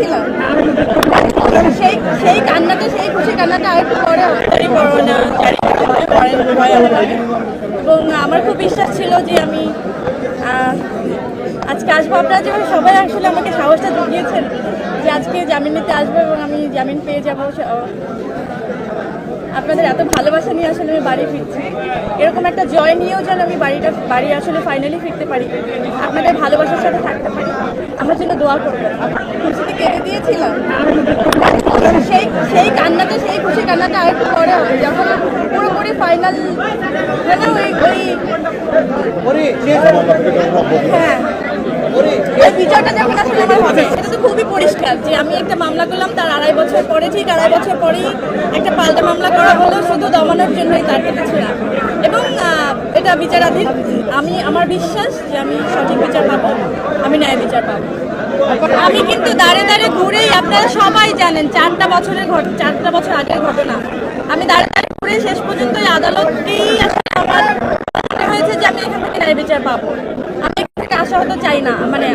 ছিলাম সেই সেই কান্নাটা সেই খুশি কান্নাটা আর একটু পরে এবং আমার খুব বিশ্বাস ছিল যে আমি আজকে আসব। আপনারা যেভাবে সবাই আসলে আমাকে সাহসটা জুগিয়েছেন যে আজকে জামিন নিতে আসব এবং আমি জামিন পেয়ে যাব আপনাদের এত ভালোবাসা নিয়ে আসলে আমি বাড়ি ফিরছি। এরকম একটা জয় নিয়েও যেন আমি বাড়িটা বাড়ি আসলে ফাইনালি ফিরতে পারি। আপনাদের ভালোবাসার সাথে থাকতে পারি। আমার জন্য দোয়া করবেন। খুশিতে কেঁদে দিয়েছিলাম। সেই সেই কান্নাটা সেই খুশি কান্নাটা আর একটু পরে হবে। যখন পুরোপুরি ফাইনাল মানে ওই ওই হ্যাঁ বিচারটা যখন আসলে আমার হবে সেটা তো খুবই পরিষ্কার যে আমি একটা মামলা করলাম তার আড়াই বছর পরে, ঠিক আড়াই বছর পরেই একটা পাল্টা মামলা করা হলো, শুধু দমানোর জন্যই তার কিছু না এবং এটা বিচারাধীন, আমি, আমার বিশ্বাস যে আমি সঠিক বিচার পাবো, আমি ন্যায় বিচার পাবো। আমি কিন্তু দাঁড়ে দাঁড়ে ঘুরেই, আপনারা সবাই জানেন, চারটা বছরের চারটা বছর আগের ঘটনা। আমি দাঁড়ে দাঁড়িয়ে ঘুরে শেষ পর্যন্ত এই আদালতেই আসলে আমার মনে হয়েছে যে আমি এখান থেকে ন্যায় বিচার পাবো। আমি এখান থেকে আশা হতে চাই না মানে